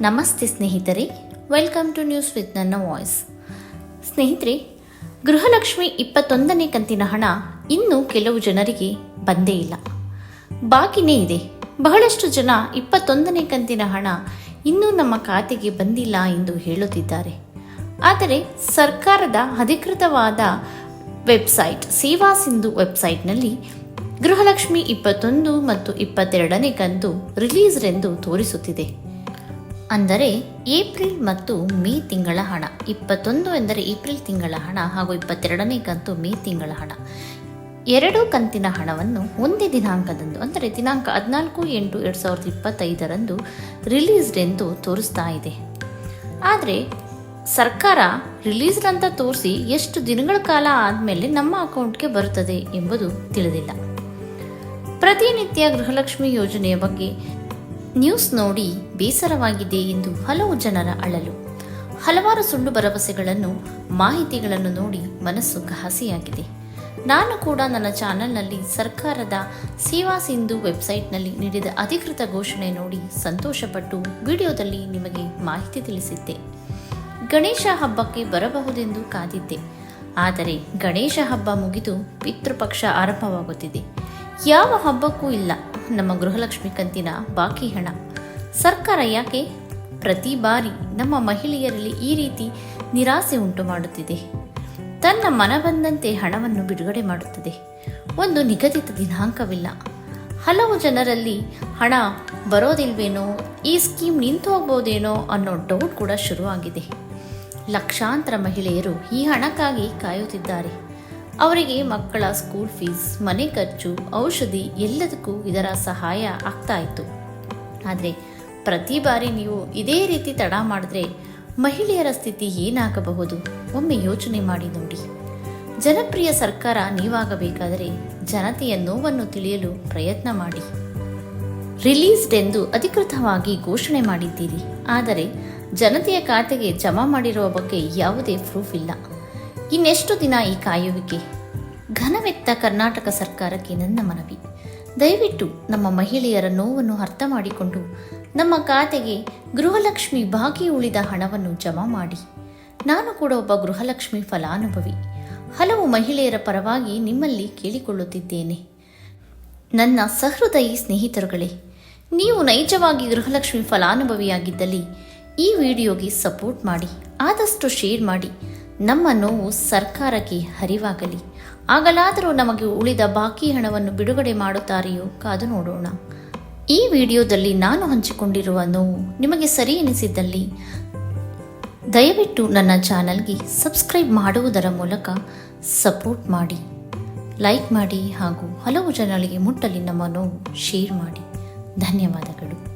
ನಮಸ್ತೆ ಸ್ನೇಹಿತರೆ welcome to news with ನನ್ನ ವಾಯ್ಸ್ ಸ್ನೇಹಿತರೆ, ಗೃಹಲಕ್ಷ್ಮಿ ಇಪ್ಪತ್ತೊಂದನೇ ಕಂತಿನ ಹಣ ಇನ್ನೂ ಕೆಲವು ಜನರಿಗೆ ಬಂದೇ ಇಲ್ಲ. ಬಾಕಿನೇ ಇದೆ. ಬಹಳಷ್ಟು ಜನ ಇಪ್ಪತ್ತೊಂದನೇ ಕಂತಿನ ಹಣ ಇನ್ನೂ ನಮ್ಮ ಖಾತೆಗೆ ಬಂದಿಲ್ಲ ಎಂದು ಹೇಳುತ್ತಿದ್ದಾರೆ. ಆದರೆ, ಸರ್ಕಾರದ ಅಧಿಕೃತವಾದ ವೆಬ್ಸೈಟ್, ಸೇವಾ ಸಿಂಧು ವೆಬ್ಸೈಟ್ನಲ್ಲಿ ಗೃಹಲಕ್ಷ್ಮಿ ಇಪ್ಪತ್ತೊಂದು ಮತ್ತು ಇಪ್ಪತ್ತೆರಡನೇ ಕಂತು ರಿಲೀಸ್ರೆಂದು ತೋರಿಸುತ್ತಿದೆ. ಅಂದರೆ ಏಪ್ರಿಲ್ ಮತ್ತು ಮೇ ತಿಂಗಳ ಹಣ. ಇಪ್ಪತ್ತೊಂದು ಎಂದರೆ ಏಪ್ರಿಲ್ ತಿಂಗಳ ಹಣ ಹಾಗೂ ಇಪ್ಪತ್ತೆರಡನೇ ಕಂತು ಮೇ ತಿಂಗಳ ಹಣ. ಎರಡೂ ಕಂತಿನ ಹಣವನ್ನು ಒಂದೇ ದಿನಾಂಕದಂದು, ಅಂದರೆ ದಿನಾಂಕ ಹದಿನಾಲ್ಕು ಎಂಟು ಎರಡು ಸಾವಿರದ ಇಪ್ಪತ್ತೈದರಂದು ರಿಲೀಸ್ಡ್ ಎಂದು ತೋರಿಸ್ತಾ ಇದೆ. ಆದರೆ ಸರ್ಕಾರ ರಿಲೀಸ್ಡ್ ಅಂತ ತೋರಿಸಿ ಎಷ್ಟು ದಿನಗಳ ಕಾಲ ಆದಮೇಲೆ ನಮ್ಮ ಅಕೌಂಟ್ಗೆ ಬರುತ್ತದೆ ಎಂಬುದು ತಿಳಿದಿಲ್ಲ. ಪ್ರತಿನಿತ್ಯ ಗೃಹಲಕ್ಷ್ಮಿ ಯೋಜನೆಯ ಬಗ್ಗೆ ನ್ಯೂಸ್ ನೋಡಿ ಬೇಸರವಾಗಿದೆ ಎಂದು ಹಲವು ಜನರ ಅಳಲು. ಹಲವಾರು ಸುಳ್ಳು ಭರವಸೆಗಳನ್ನು, ಮಾಹಿತಿಗಳನ್ನು ನೋಡಿ ಮನಸ್ಸು ಘಾಸಿಯಾಗಿದೆ. ನಾನು ಕೂಡ ನನ್ನ ಚಾನೆಲ್ನಲ್ಲಿ ಸರ್ಕಾರದ ಸೇವಾ ಸಿಂಧು ವೆಬ್ಸೈಟ್ನಲ್ಲಿ ನೀಡಿದ ಅಧಿಕೃತ ಘೋಷಣೆ ನೋಡಿ ಸಂತೋಷಪಟ್ಟು ವಿಡಿಯೋದಲ್ಲಿ ನಿಮಗೆ ಮಾಹಿತಿ ತಿಳಿಸಿದ್ದೆ. ಗಣೇಶ ಹಬ್ಬಕ್ಕೆ ಬರಬಹುದೆಂದು ಕಾದಿದ್ದೆ. ಆದರೆ ಗಣೇಶ ಹಬ್ಬ ಮುಗಿದು ಪಿತೃಪಕ್ಷ ಆರಂಭವಾಗುತ್ತಿದೆ. ಯಾವ ಹಬ್ಬಕ್ಕೂ ಇಲ್ಲ. ನಮ್ಮ ಗೃಹಲಕ್ಷ್ಮಿ ಕಂತಿನ ಬಾಕಿ ಹಣ. ಸರ್ಕಾರ ಯಾಕೆ ಪ್ರತಿ ಬಾರಿ ನಮ್ಮ ಮಹಿಳೆಯರಲ್ಲಿ ಈ ರೀತಿ ನಿರಾಸೆ ಉಂಟು ಮಾಡುತ್ತಿದೆ? ತನ್ನ ಮನ ಬಂದಂತೆ ಹಣವನ್ನು ಬಿಡುಗಡೆ ಮಾಡುತ್ತದೆ. ಒಂದು ನಿಗದಿತ ದಿನಾಂಕವಿಲ್ಲ. ಹಲವು ಜನರಲ್ಲಿ ಹಣ ಬರೋದಿಲ್ವೇನೋ, ಈ ಸ್ಕೀಮ್ ನಿಂತು ಹೋಗ್ಬೋದೇನೋ ಅನ್ನೋ ಡೌಟ್ ಕೂಡ ಶುರುವಾಗಿದೆ. ಲಕ್ಷಾಂತರ ಮಹಿಳೆಯರು ಈ ಹಣಕ್ಕಾಗಿ ಕಾಯುತ್ತಿದ್ದಾರೆ. ಅವರಿಗೆ ಮಕ್ಕಳ ಸ್ಕೂಲ್ ಫೀಸ್ ಮನೆ ಖರ್ಚು, ಔಷಧಿ ಎಲ್ಲದಕ್ಕೂ ಇದರ ಸಹಾಯ ಆಗ್ತಾ ಇತ್ತು. ಆದರೆ ಪ್ರತಿ ಬಾರಿ ನೀವು ಇದೇ ರೀತಿ ತಡ ಮಾಡಿದ್ರೆ ಮಹಿಳೆಯರ ಸ್ಥಿತಿ ಏನಾಗಬಹುದು? ಒಮ್ಮೆ ಯೋಚನೆ ಮಾಡಿ ನೋಡಿ. ಜನಪ್ರಿಯ ಸರ್ಕಾರ ನೀವಾಗಬೇಕಾದರೆ ಜನತೆಯ ನೋವನ್ನು ತಿಳಿಯಲು ಪ್ರಯತ್ನ ಮಾಡಿ. ರಿಲೀಸ್ಡ್ ಎಂದು ಅಧಿಕೃತವಾಗಿ ಘೋಷಣೆ ಮಾಡಿದ್ದೀರಿ. ಆದರೆ ಜನತೆಯ ಖಾತೆಗೆ ಜಮಾ ಮಾಡಿರುವ ಬಗ್ಗೆ ಯಾವುದೇ ಪ್ರೂಫ್ ಇಲ್ಲ. ಇನ್ನೆಷ್ಟು ದಿನ ಈ ಕಾಯುವಿಕೆ? ಘನವೆತ್ತ ಕರ್ನಾಟಕ ಸರ್ಕಾರಕ್ಕೆ ನನ್ನ ಮನವಿ. ದಯವಿಟ್ಟು ನಮ್ಮ ಮಹಿಳೆಯರ ನೋವನ್ನು ಅರ್ಥ ಮಾಡಿಕೊಂಡು ನಮ್ಮ ಖಾತೆಗೆ ಗೃಹಲಕ್ಷ್ಮಿ ಬಾಕಿ ಉಳಿದ ಹಣವನ್ನು ಜಮಾ ಮಾಡಿ. ನಾನು ಕೂಡ ಒಬ್ಬ ಗೃಹಲಕ್ಷ್ಮಿ ಫಲಾನುಭವಿ. ಹಲವು ಮಹಿಳೆಯರ ಪರವಾಗಿ ನಿಮ್ಮಲ್ಲಿ ಕೇಳಿಕೊಳ್ಳುತ್ತಿದ್ದೇನೆ. ನನ್ನ ಸಹೃದಯಿ ಸ್ನೇಹಿತರುಗಳೇ, ನೀವು ನೈಜವಾಗಿ ಗೃಹಲಕ್ಷ್ಮಿ ಫಲಾನುಭವಿಯಾಗಿದ್ದಲ್ಲಿ ಈ ವಿಡಿಯೋಗೆ ಸಪೋರ್ಟ್ ಮಾಡಿ, ಆದಷ್ಟು ಶೇರ್ ಮಾಡಿ ನಮ್ಮ ನೋವು ಸರ್ಕಾರಕ್ಕೆ ಹರಿವಾಗಲಿ. ಆಗಲಾದರೂ ನಮಗೆ ಉಳಿದ ಬಾಕಿ ಹಣವನ್ನು ಬಿಡುಗಡೆ ಮಾಡುತ್ತಾರೆಯೋ ಕಾದು ನೋಡೋಣ. ಈ ವಿಡಿಯೋದಲ್ಲಿ ನಾನು ಹಂಚಿಕೊಂಡಿರುವ ನೋವು ನಿಮಗೆ ಸರಿ ಎನಿಸಿದ್ದಲ್ಲಿ ದಯವಿಟ್ಟು ನನ್ನ ಚಾನಲ್ಗೆ ಸಬ್ಸ್ಕ್ರೈಬ್ ಮಾಡುವುದರ ಮೂಲಕ ಸಪೋರ್ಟ್ ಮಾಡಿ. ಲೈಕ್ ಮಾಡಿ ಹಾಗೂ ಹಲವು ಜನರಿಗೆ ಮುಟ್ಟಲಿ ನಮ್ಮ ನೋವು ಶೇರ್ ಮಾಡಿ. ಧನ್ಯವಾದಗಳು.